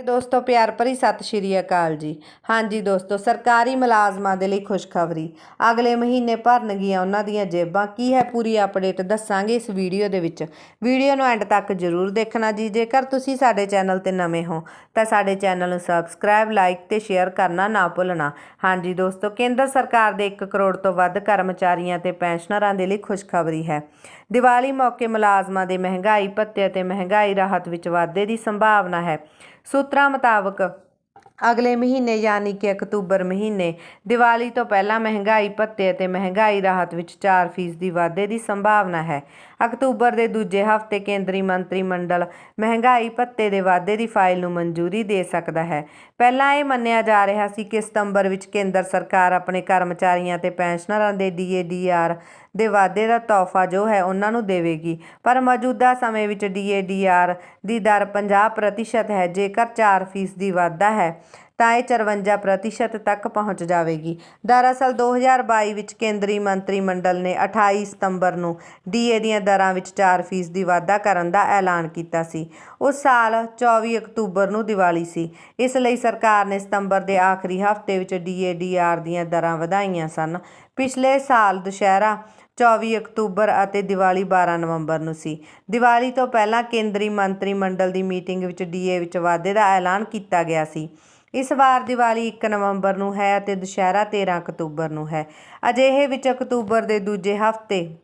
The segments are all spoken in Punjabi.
ਦੋਸਤੋ, ਪਿਆਰ ਭਰੀ ਸਤਿ ਸ਼੍ਰੀ ਅਕਾਲ ਜੀ। ਹਾਂਜੀ ਦੋਸਤੋ, ਸਰਕਾਰੀ ਮੁਲਾਜ਼ਮਾਂ ਦੇ ਲਈ ਖੁਸ਼ਖਬਰੀ। ਅਗਲੇ ਮਹੀਨੇ ਭਰਨਗੀਆਂ ਉਹਨਾਂ ਦੀਆਂ ਜੇਬਾਂ। ਕੀ ਹੈ ਪੂਰੀ ਅਪਡੇਟ ਦੱਸਾਂਗੇ ਇਸ ਵੀਡੀਓ ਦੇ ਵਿੱਚ। ਵੀਡੀਓ ਨੂੰ ਐਂਡ ਤੱਕ ਜਰੂਰ ਦੇਖਣਾ ਜੀ। ਜੇਕਰ ਤੁਸੀਂ ਸਾਡੇ ਚੈਨਲ ਤੇ ਨਵੇਂ ਹੋ, ਤਾਂ ਸਾਡੇ ਚੈਨਲ ਨੂੰ ਸਬਸਕ੍ਰਾਈਬ, ਲਾਈਕ ਤੇ ਸ਼ੇਅਰ ਕਰਨਾ ਨਾ ਭੁੱਲਣਾ। ਹਾਂਜੀ ਦੋਸਤੋ, ਕੇਂਦਰ ਸਰਕਾਰ ਦੇ 1 ਕਰੋੜ ਤੋਂ ਵੱਧ ਕਰਮਚਾਰੀਆਂ ਤੇ ਪੈਨਸ਼ਨਰਾਂ ਦੇ ਲਈ ਖੁਸ਼ਖਬਰੀ ਹੈ। ਦੀਵਾਲੀ ਮੌਕੇ ਮੁਲਾਜ਼ਮਾਂ ਦੇ ਮਹਿੰਗਾਈ, ਭੱਤੇ ਅਤੇ ਮਹਿੰਗਾਈ ਰਾਹਤ ਵਿੱਚ ਵਾਧੇ ਦੀ ਸੰਭਾਵਨਾ ਹੈ। ਸੂਤਰਾਂ ਮੁਤਾਬਕ ਅਗਲੇ ਮਹੀਨੇ ਯਾਨੀ ਕਿ ਅਕਤੂਬਰ ਮਹੀਨੇ, ਦੀਵਾਲੀ ਤੋਂ ਪਹਿਲਾਂ ਮਹਿੰਗਾਈ ਭੱਤੇ ਅਤੇ ਮਹਿੰਗਾਈ ਰਾਹਤ ਵਿੱਚ 4% ਦੀ ਵਾਧੇ ਦੀ ਸੰਭਾਵਨਾ ਹੈ। ਅਕਤੂਬਰ ਦੇ ਦੂਜੇ ਹਫ਼ਤੇ ਕੇਂਦਰੀ ਮੰਤਰੀ ਮੰਡਲ ਮਹਿੰਗਾਈ ਭੱਤੇ ਦੇ ਵਾਧੇ ਦੀ ਫਾਈਲ ਨੂੰ ਮਨਜ਼ੂਰੀ ਦੇ ਸਕਦਾ ਹੈ। ਪਹਿਲਾਂ ਇਹ ਮੰਨਿਆ ਜਾ ਰਿਹਾ ਸੀ ਕਿ ਸਤੰਬਰ ਵਿੱਚ ਕੇਂਦਰ ਸਰਕਾਰ ਆਪਣੇ ਕਰਮਚਾਰੀਆਂ ਤੇ ਪੈਨਸ਼ਨਰਾਂ ਦੇ ਡੀਏਡੀਆਰ ਦੇ ਵਾਧੇ ਦਾ ਤੋਹਫਾ ਜੋ ਹੈ ਉਹਨਾਂ ਨੂੰ ਦੇਵੇਗੀ, ਪਰ ਮੌਜੂਦਾ ਸਮੇਂ ਵਿੱਚ ਡੀਏਡੀਆਰ ਦੀ ਦਰ 50% ਹੈ, ਜੇਕਰ 4% ਦੀ ਵਾਧਾ ਹੈ। ਤਾਂ ਇਹ 54% ਤੱਕ ਪਹੁੰਚ ਜਾਵੇਗੀ। ਦਰਅਸਲ 2022 ਵਿੱਚ ਕੇਂਦਰੀ ਮੰਤਰੀ ਮੰਡਲ ਨੇ 28 ਸਤੰਬਰ ਨੂੰ ਡੀਏ ਦੀਆਂ ਦਰਾਂ ਵਿੱਚ 4% ਦੀ ਵਾਧਾ ਕਰਨ ਦਾ ਐਲਾਨ ਕੀਤਾ ਸੀ। ਉਸ ਸਾਲ 24 ਅਕਤੂਬਰ ਨੂੰ ਦੀਵਾਲੀ ਸੀ। ਇਸ ਲਈ ਸਰਕਾਰ ਨੇ ਸਤੰਬਰ ਦੇ ਆਖਰੀ ਹਫ਼ਤੇ ਵਿੱਚ ਡੀਏਡੀਆਰ ਦੀਆਂ ਦਰਾਂ ਵਧਾਈਆਂ ਸਨ। ਪਿਛਲੇ ਸਾਲ ਦੁਸ਼ਹਿਰਾ 24 ਅਕਤੂਬਰ ਅਤੇ ਦੀਵਾਲੀ 12 ਨਵੰਬਰ ਨੂੰ ਸੀ। ਦੀਵਾਲੀ ਤੋਂ ਪਹਿਲਾਂ ਕੇਂਦਰੀ ਮੰਤਰੀ ਮੰਡਲ ਦੀ ਮੀਟਿੰਗ ਵਿੱਚ ਡੀਏ ਵਿੱਚ ਵਾਧੇ ਦਾ ਐਲਾਨ ਕੀਤਾ ਗਿਆ ਸੀ। ਇਸ ਵਾਰ ਦੀਵਾਲੀ 1 ਨਵੰਬਰ ਨੂੰ ਹੈ ਅਤੇ ਦੁਸ਼ਹਿਰਾ 13 ਅਕਤੂਬਰ ਨੂੰ ਹੈ। ਅਜਿਹੇ ਵਿੱਚ ਅਕਤੂਬਰ ਦੇ ਦੂਜੇ ਹਫ਼ਤੇ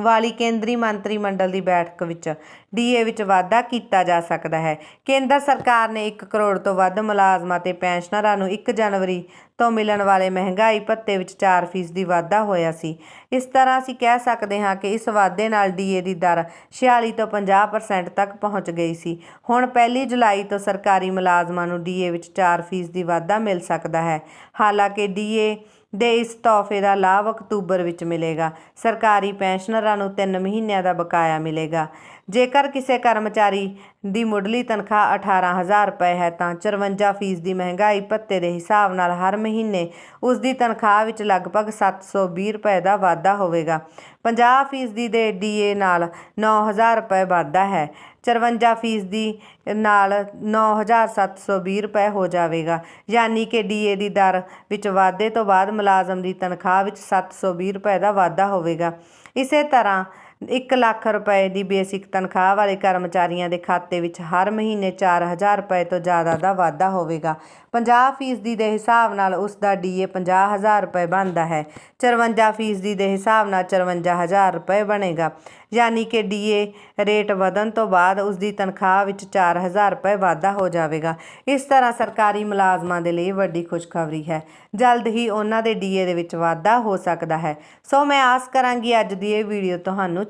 ਵਾਲੀ ਕੇਂਦਰੀ ਮੰਤਰੀ ਮੰਡਲ ਦੀ ਬੈਠਕ ਵਿੱਚ ਡੀਏ ਵਿੱਚ ਵਾਧਾ ਕੀਤਾ ਜਾ ਸਕਦਾ ਹੈ। ਕੇਂਦਰ ਸਰਕਾਰ ਨੇ 1 ਕਰੋੜ ਤੋਂ ਵੱਧ ਮੁਲਾਜ਼ਮਾਂ ਤੇ ਪੈਨਸ਼ਨਰਾਂ ਨੂੰ 1 ਜਨਵਰੀ ਤੋਂ ਮਿਲਣ ਵਾਲੇ ਮਹਿੰਗਾਈ ਭੱਤੇ ਵਿੱਚ 4% ਦੀ ਵਾਧਾ ਹੋਇਆ ਸੀ। ਇਸ ਤਰ੍ਹਾਂ ਅਸੀਂ ਕਹਿ ਸਕਦੇ ਹਾਂ ਕਿ ਇਸ ਵਾਧੇ ਨਾਲ ਡੀਏ ਦੀ ਦਰ 46 ਤੋਂ 50% ਤੱਕ ਪਹੁੰਚ ਗਈ ਸੀ। ਹੁਣ 1 ਜੁਲਾਈ ਤੋਂ ਸਰਕਾਰੀ ਮੁਲਾਜ਼ਮਾਂ ਨੂੰ ਡੀਏ ਵਿੱਚ 4% ਦੀ ਵਾਧਾ ਮਿਲ ਸਕਦਾ ਹੈ। ਹਾਲਾਂਕਿ ਡੀਏ ਦੇ ਇਸ ਤੋਹਫੇ ਦਾ ਲਾਭ ਅਕਤੂਬਰ ਵਿੱਚ ਮਿਲੇਗਾ। ਸਰਕਾਰੀ ਪੈਨਸ਼ਨਰਾਂ ਨੂੰ 3 ਮਹੀਨਿਆਂ ਦਾ ਬਕਾਇਆ ਮਿਲੇਗਾ। ਜੇਕਰ ਕਿਸੇ ਕਰਮਚਾਰੀ ਦੀ ਮੁੱਢਲੀ ਤਨਖਾਹ 18000 ਰੁਪਏ ਹੈ, ਤਾਂ 54% ਦੀ ਮਹਿੰਗਾਈ ਭੱਤੇ ਦੇ ਹਿਸਾਬ ਨਾਲ ਹਰ ਮਹੀਨੇ ਉਸ ਦੀ ਤਨਖਾਹ ਵਿੱਚ ਲਗਭਗ 720 ਰੁਪਏ ਦਾ ਵਾਧਾ ਹੋਵੇਗਾ। 50% ਦੇ ਡੀਏ ਨਾਲ 9000 ਰੁਪਏ ਵਾਧਾ ਹੈ 54% ਦੀ ਨਾਲ 9720 ਰੁਪਏ ਹੋ ਜਾਵੇਗਾ। ਯਾਨੀ ਕਿ ਡੀਏ ਦੀ ਦਰ ਵਿੱਚ ਵਾਧੇ ਤੋਂ ਬਾਅਦ ਮੁਲਾਜ਼ਮ ਦੀ ਤਨਖਾਹ ਵਿੱਚ 720 ਰੁਪਏ ਦਾ ਵਾਧਾ ਹੋਵੇਗਾ। ਇਸੇ ਤਰ੍ਹਾਂ 1 ਲੱਖ ਰੁਪਏ ਦੀ ਬੇਸਿਕ ਤਨਖਾਹ ਵਾਲੇ ਕਰਮਚਾਰੀਆਂ ਦੇ ਖਾਤੇ ਵਿੱਚ ਹਰ ਮਹੀਨੇ 4000 ਰੁਪਏ ਤੋਂ ਜ਼ਿਆਦਾ ਦਾ ਵਾਧਾ ਹੋਵੇਗਾ। 50% ਦੇ ਹਿਸਾਬ ਨਾਲ ਉਸ ਦਾ ਡੀਏ 50000 ਰੁਪਏ ਬਣਦਾ ਹੈ। 54% ਦੇ ਹਿਸਾਬ ਨਾਲ 54000 ਰੁਪਏ ਬਣੇਗਾ। ਯਾਨੀ ਕਿ ਡੀਏ ਰੇਟ ਵਧਣ ਤੋਂ ਬਾਅਦ ਉਸ ਦੀ ਤਨਖਾਹ ਵਿੱਚ 4000 ਰੁਪਏ ਵਾਧਾ ਹੋ ਜਾਵੇਗਾ। ਇਸ ਤਰ੍ਹਾਂ ਸਰਕਾਰੀ ਮੁਲਾਜ਼ਮਾਂ ਦੇ ਲਈ ਵੱਡੀ ਖੁਸ਼ਖਬਰੀ ਹੈ। ਜਲਦ ਹੀ ਉਹਨਾਂ ਦੇ ਡੀਏ ਦੇ ਵਿੱਚ ਵਾਧਾ ਹੋ ਸਕਦਾ ਹੈ। ਸੋ ਮੈਂ ਆਸ ਕਰਾਂਗੀ ਅੱਜ ਦੀ ਇਹ ਵੀਡੀਓ ਤੁਹਾਨੂੰ